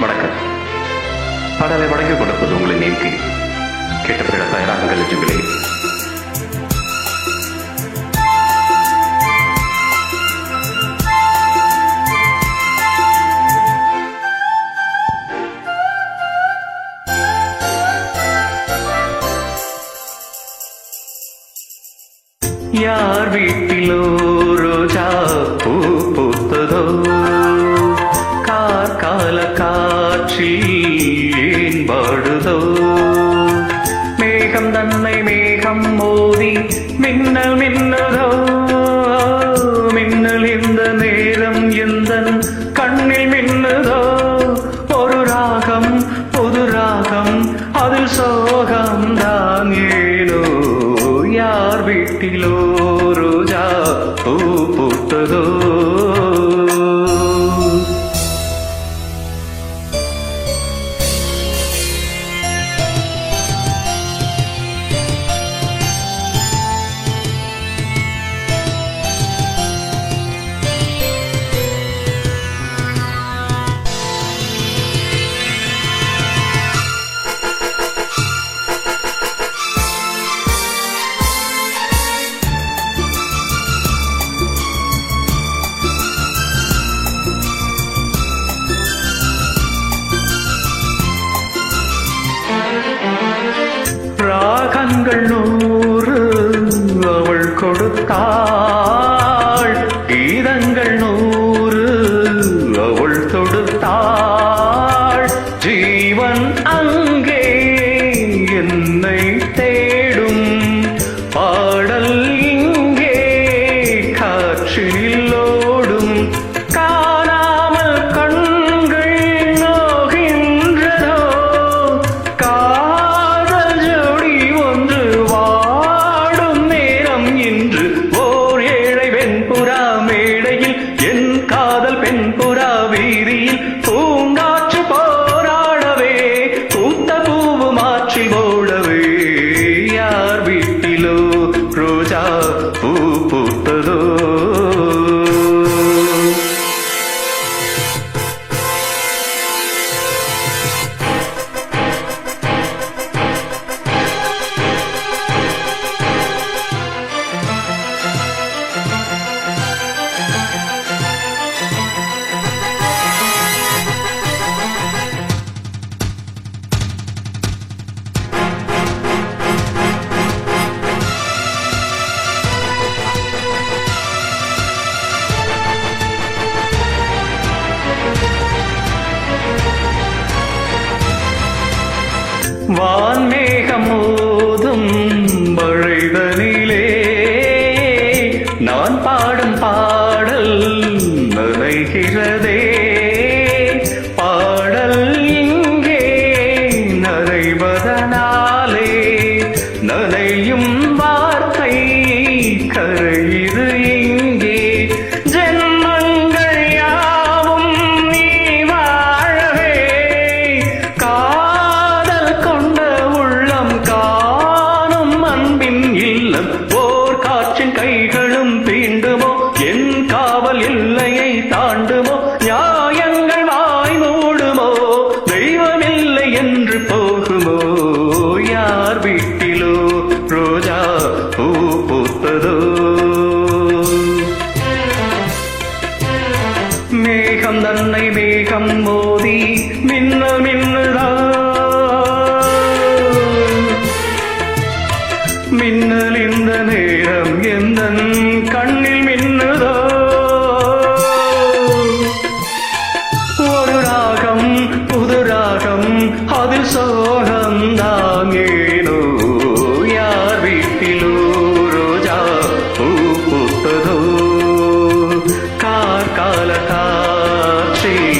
வணக்கம். பாடலை வழங்கிக் கொடுப்பது உங்களை நீக்கி கெட்ட பிற தயாராக கழிச்சுங்களே யார் வீட்டிலோ மேகம் தன்னை மேகம் மோதி மின்னல் மின்னதோ மின்னல் இந்த நேரம் எந்த கண்ணில் மின்னதோ. ஒரு ராகம் புது ராகம் அதில் சோகம் தான் ஏனோ யார் வீட்டிலோ. தியாகங்கள் நூறு அவள் கொடுத்தாள். கீதங்கள் நூறு அவள் தொடுத்தாள். மாற்றி வான்மேகம் மோதும் மழைதனிலே. நான் பாடும் பாடல் நனைகிறதே. இல்லம் போர் காற்றின் கைகளும் தீண்டுமோ? என் காவல் எல்லையை தாண்டுமோ? நியாயங்கள் வாய் மூடுமோ? தெய்வமில்லை என்று போகுமோ? யார் வீட்டிலோ? ரோஜா பூ பூத்ததோ? மேகம் தன்னை மேகம் மோ Hey!